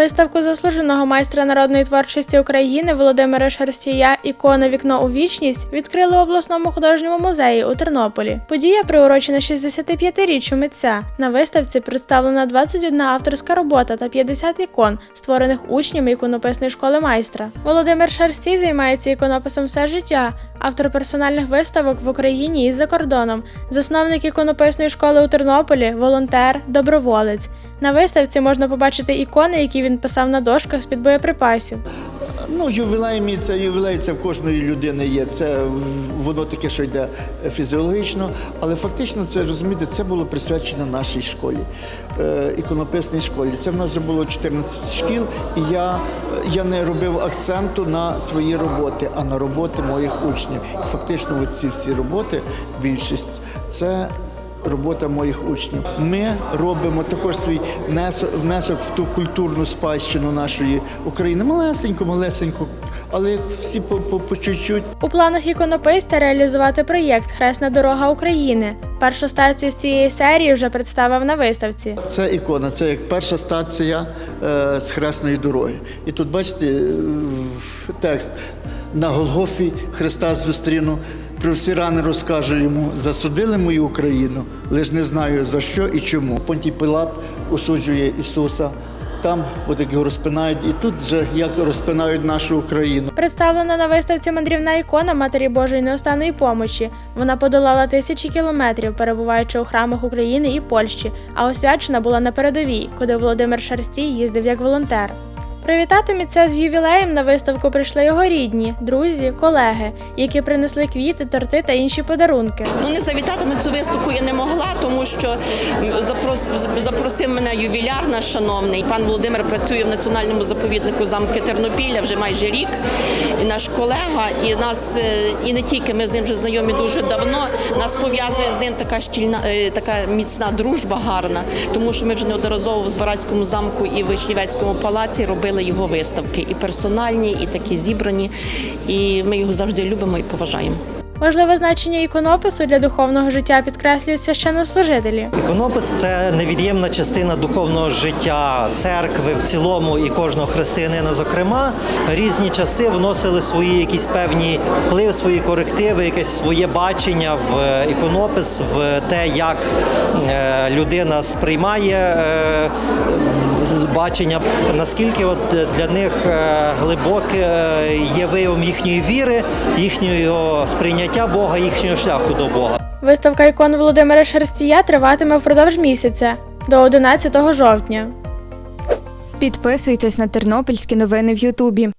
Виставку заслуженого майстра народної творчості України Володимира Шерстія Ікона Вікно у вічність відкрили у обласному художньому музеї у Тернополі. Подія приурочена 65-річчю митця. На виставці представлена 21 авторська робота та 50 ікон, створених учнями іконописної школи майстра. Володимир Шерстій займається іконописом все життя. Автор персональних виставок в Україні і за кордоном, засновник іконописної школи у Тернополі, волонтер, доброволець. На виставці можна побачити ікони, які він писав на дошках з-під боєприпасів. Ну, ювілей мій це ювілей, це в кожної людини є. Це воно таке, що йде фізіологічно, але фактично це розумієте, це було присвячено нашій школі, е, іконописній школі. Це в нас вже було 14 шкіл, і я, я не робив акценту на свої роботи, а на роботи моїх учнів. Фактично, ці всі роботи, більшість це. Робота моїх учнів. Ми робимо також свій внесок, в ту культурну спадщину нашої України. Малесенько, малесенько, але всі по, по, по чуть-чуть. У планах іконописця реалізувати проєкт Хресна дорога України. Першу стацію з цієї серії вже представив на виставці. Це ікона, це як перша стація е, з хресної дороги. І тут бачите е, текст на Голгофі Христа зустріну. Про всі рани розкажу йому, засудили мою Україну, лиш не знаю за що і чому. Понтій Пилат осуджує Ісуса. Там от його розпинають, і тут вже як розпинають нашу Україну. Представлена на виставці мандрівна ікона Матері Божої неостанної помочі. Вона подолала тисячі кілометрів, перебуваючи у храмах України і Польщі, а освячена була на передовій, куди Володимир Шерстій їздив як волонтер. Привітати митця з ювілеєм на виставку прийшли його рідні, друзі, колеги, які принесли квіти, торти та інші подарунки. Ну не завітати на цю виставку я не могла, тому що запросив мене ювіляр наш шановний. Пан Володимир працює в національному заповіднику замки Тернопілля вже майже рік. І наш колега, і нас е, і не тільки ми з ним вже знайомі дуже давно. Нас пов'язує з ним така щільна, е, така міцна дружба гарна, тому що ми вже неодноразово в Збаразькому замку і в Вишнівецькому палаці робили його виставки, і персональні, і такі зібрані. І ми його завжди любимо і поважаємо. Важливе значення іконопису для духовного життя підкреслюють священнослужителі. Іконопис це невід'ємна частина духовного життя церкви в цілому і кожного християнина. Зокрема, різні часи вносили свої якісь певні вплив, свої корективи, якесь своє бачення в е, іконопис, в те, як е, людина сприймає е, бачення, наскільки от для них е, глибоке е, є виявом їхньої віри, їхнього сприйняття Бога, їхнього шляху до Бога. Виставка ікон Володимира Шерстія триватиме впродовж місяця до 11 жовтня. Підписуйтесь на тернопільські новини в Ютубі.